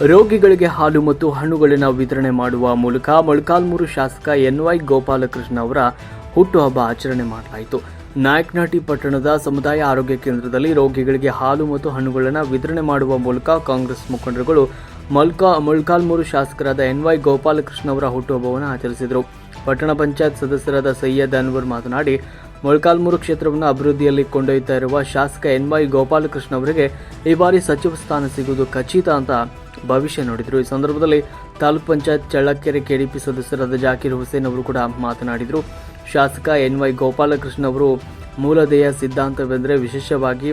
ರೋಗಿಗಳಿಗೆ ಹಾಲು ಮತ್ತು ಹಣ್ಣುಗಳನ್ನು ವಿತರಣೆ ಮಾಡುವ ಮೂಲಕ ಮೊಳಕಾಲ್ಮೂರು ಶಾಸಕ ಎನ್ವೈ ಗೋಪಾಲಕೃಷ್ಣ ಅವರ ಹುಟ್ಟುಹಬ್ಬ ಆಚರಣೆ ಮಾಡಲಾಯಿತು. ನಾಯಕನಹಟ್ಟಿ ಪಟ್ಟಣದ ಸಮುದಾಯ ಆರೋಗ್ಯ ಕೇಂದ್ರದಲ್ಲಿ ರೋಗಿಗಳಿಗೆ ಹಾಲು ಮತ್ತು ಹಣ್ಣುಗಳನ್ನು ವಿತರಣೆ ಮಾಡುವ ಮೂಲಕ ಕಾಂಗ್ರೆಸ್ ಮುಖಂಡರುಗಳು ಮೊಲ್ಕಾ ಮೊಳಕಾಲ್ಮೂರು ಶಾಸಕರಾದ ಎನ್ವೈ ಗೋಪಾಲಕೃಷ್ಣ ಅವರ ಹುಟ್ಟುಹಬ್ಬವನ್ನು ಆಚರಿಸಿದರು. ಪಟ್ಟಣ ಪಂಚಾಯತ್ ಸದಸ್ಯರಾದ ಸೈಯದ್ ಅನ್ವರ್ ಮಾತನಾಡಿ, ಮೊಳಕಾಲ್ಮೂರು ಕ್ಷೇತ್ರವನ್ನು ಅಭಿವೃದ್ಧಿಯಲ್ಲಿ ಕೊಂಡೊಯ್ತಾ ಇರುವ ಶಾಸಕ ಎನ್ ವೈ ಗೋಪಾಲಕೃಷ್ಣ ಅವರಿಗೆ ಈ ಬಾರಿ ಸಚಿವ ಸ್ಥಾನ ಸಿಗುವುದು ಖಚಿತ ಅಂತ ಭವಿಷ್ಯ ನೋಡಿದರು. ಈ ಸಂದರ್ಭದಲ್ಲಿ ತಾಲೂಕ್ ಪಂಚಾಯತ್ ಚಳ್ಳಕೆರೆ ಕೆಡಿಪಿ ಸದಸ್ಯರಾದ ಜಾಕೀರ್ ಹುಸೇನ್ ಅವರು ಕೂಡ ಮಾತನಾಡಿದರು. ಶಾಸಕ ಎನ್ ವೈ ಗೋಪಾಲಕೃಷ್ಣ ಅವರು ಮೂಲದೇಯ ಸಿದ್ಧಾಂತವೆಂದರೆ ವಿಶೇಷವಾಗಿ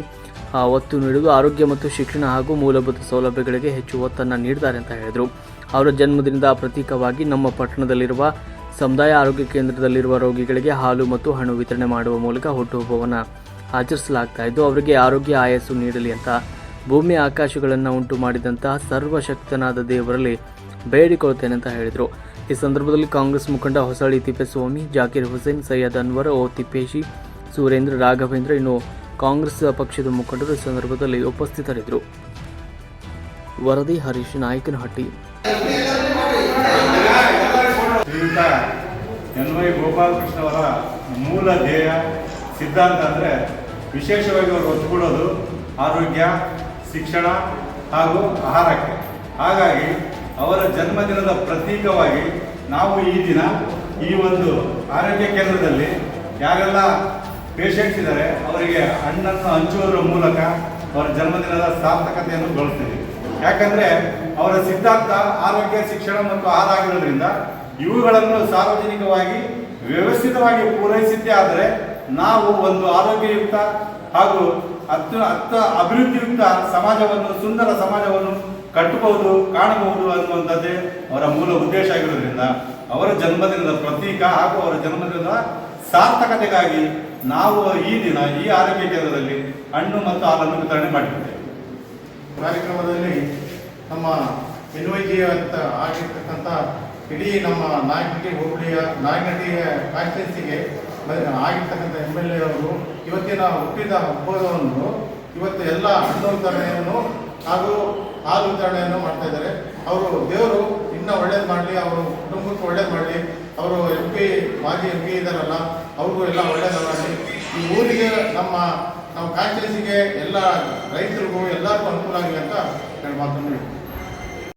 ಒತ್ತು ನೀಡುವುದು ಆರೋಗ್ಯ ಮತ್ತು ಶಿಕ್ಷಣ ಹಾಗೂ ಮೂಲಭೂತ ಸೌಲಭ್ಯಗಳಿಗೆ ಹೆಚ್ಚು ಒತ್ತನ್ನು ನೀಡಿದ್ದಾರೆ ಅಂತ ಹೇಳಿದರು. ಅವರ ಜನ್ಮದಿನದ ಪ್ರತೀಕವಾಗಿ ನಮ್ಮ ಪಟ್ಟಣದಲ್ಲಿರುವ ಸಮುದಾಯ ಆರೋಗ್ಯ ಕೇಂದ್ರದಲ್ಲಿರುವ ರೋಗಿಗಳಿಗೆ ಹಾಲು ಮತ್ತು ಹಣ್ಣು ವಿತರಣೆ ಮಾಡುವ ಮೂಲಕ ಹುಟ್ಟುಹಬ್ಬವನ್ನು ಆಚರಿಸಲಾಗ್ತಾ ಇದ್ದು, ಅವರಿಗೆ ಆರೋಗ್ಯ ಆಯಸ್ಸು ನೀಡಲಿ ಅಂತ ಭೂಮಿ ಆಕಾಶಗಳನ್ನು ಉಂಟು ಮಾಡಿದಂತಹ ಸರ್ವಶಕ್ತನಾದ ದೇವರಲ್ಲಿ ಬೇಡಿಕೊಳ್ತೇನೆ ಅಂತ ಹೇಳಿದರು. ಈ ಸಂದರ್ಭದಲ್ಲಿ ಕಾಂಗ್ರೆಸ್ ಮುಖಂಡ ಹೊಸಳ್ಳಿ ತಿಪ್ಪೇಸ್ವಾಮಿ, ಜಾಕಿರ್ ಹುಸೇನ್, ಸೈಯದ್ ಅನ್ವರ್, ಓ ತಿಪ್ಪೇಶಿ, ಸುರೇಂದ್ರ, ರಾಘವೇಂದ್ರ ಇನ್ನು ಕಾಂಗ್ರೆಸ್ ಪಕ್ಷದ ಮುಖಂಡರು ಈ ಸಂದರ್ಭದಲ್ಲಿ ಉಪಸ್ಥಿತರಿದ್ದರು. ವರದಿ ಹರೀಶ್ ನಾಯಕನಹಟ್ಟಿ. ಎನ್ ವೈ ಗೋಪಾಲಕೃಷ್ಣ ಅವರ ಮೂಲ ಧ್ಯೇಯ, ಸಿದ್ಧಾಂತ ಅಂದರೆ ವಿಶೇಷವಾಗಿ ಅವರು ಒತ್ತು ಆರೋಗ್ಯ ಶಿಕ್ಷಣ ಹಾಗೂ ಆಹಾರಕ್ಕೆ. ಹಾಗಾಗಿ ಅವರ ಜನ್ಮದಿನದ ಪ್ರತೀಕವಾಗಿ ನಾವು ಈ ದಿನ ಈ ಒಂದು ಆರೋಗ್ಯ ಕೇಂದ್ರದಲ್ಲಿ ಯಾರೆಲ್ಲ ಪೇಷಂಟ್ಸ್ ಇದ್ದಾರೆ, ಅವರಿಗೆ ಹಣ್ಣನ್ನು ಹಂಚುವುದರ ಮೂಲಕ ಅವರ ಜನ್ಮದಿನದ ಸಾರ್ಥಕತೆಯನ್ನು ಗಳಿಸ್ತೀವಿ ಯಾಕಂದರೆ ಅವರ ಸಿದ್ಧಾಂತ ಆರೋಗ್ಯ, ಶಿಕ್ಷಣ ಮತ್ತು ಆಹಾರ ಆಗಿರೋದ್ರಿಂದ ಇವುಗಳನ್ನು ಸಾರ್ವಜನಿಕವಾಗಿ ವ್ಯವಸ್ಥಿತವಾಗಿ ಪೂರೈಸಿದ್ದೇ ಆದರೆ ನಾವು ಒಂದು ಆರೋಗ್ಯಯುಕ್ತ ಹಾಗೂ ಅತ್ಯ ಅತ್ತ ಅಭಿವೃದ್ಧಿಯುಕ್ತ ಸಮಾಜವನ್ನು, ಸುಂದರ ಸಮಾಜವನ್ನು ಕಟ್ಟಬಹುದು, ಕಾಣಬಹುದು ಅನ್ನುವಂಥದ್ದೇ ಅವರ ಮೂಲ ಉದ್ದೇಶ ಆಗಿರೋದ್ರಿಂದ ಅವರ ಜನ್ಮದಿನದ ಪ್ರತೀಕ ಹಾಗೂ ಅವರ ಜನ್ಮದಿನದ ಸಾರ್ಥಕತೆಗಾಗಿ ನಾವು ಈ ದಿನ, ಈ ಆರೋಗ್ಯ ಕೇಂದ್ರದಲ್ಲಿ ಹಣ್ಣು ಮತ್ತು ಹಾಲನ್ನು ವಿತರಣೆ ಮಾಡಿದ್ದೇವೆ. ಕಾರ್ಯಕ್ರಮದಲ್ಲಿ ನಮ್ಮ ಎನ್ ವೈ ಜಿ ಅಂತ ಆಗಿರ್ತಕ್ಕಂಥ ಇಡೀ ನಮ್ಮ ನಾಯಕಿ ಹೋಬಳಿಯ ನಾಯಕಿಯ ಕಾನ್ಸ್ಟಿಟ್ಯೂನ್ಸಿಗೆ ಆಗಿರ್ತಕ್ಕಂಥ ಎಂ ಎಲ್ ಇವತ್ತಿನ ಹುಟ್ಟಿದ ಹಬ್ಬವನ್ನು ಇವತ್ತು ಎಲ್ಲ ಹಣ್ಣು ವಿತರಣೆಯನ್ನು ಹಾಗೂ ಹಾಲು ವಿತರಣೆಯನ್ನು ಮಾಡ್ತಾ ಇದ್ದಾರೆ. ಅವರು ದೇವರು ಇನ್ನೂ ಒಳ್ಳೇದು ಮಾಡಲಿ, ಅವರು ಕುಟುಂಬಕ್ಕೆ ಒಳ್ಳೇದು ಮಾಡಲಿ, ಅವರು ಎಂ ಪಿ ಮಾಜಿ ಎಂ ಪಿ ಇದ್ದಾರಲ್ಲ ಅವ್ರಿಗೂ ಎಲ್ಲ ಒಳ್ಳೇದು ಈ ಊರಿಗೆ ನಮ್ಮ ನಮ್ಮ ಕಾನ್ಸ್ಟಿಟ್ಯೂನ್ಸಿಗೆ ಎಲ್ಲ ರೈತರಿಗೂ ಎಲ್ಲರಿಗೂ ಅನುಕೂಲ ಆಗಲಿ ಅಂತ ಹೇಳಿ ಮಾತನ್ನು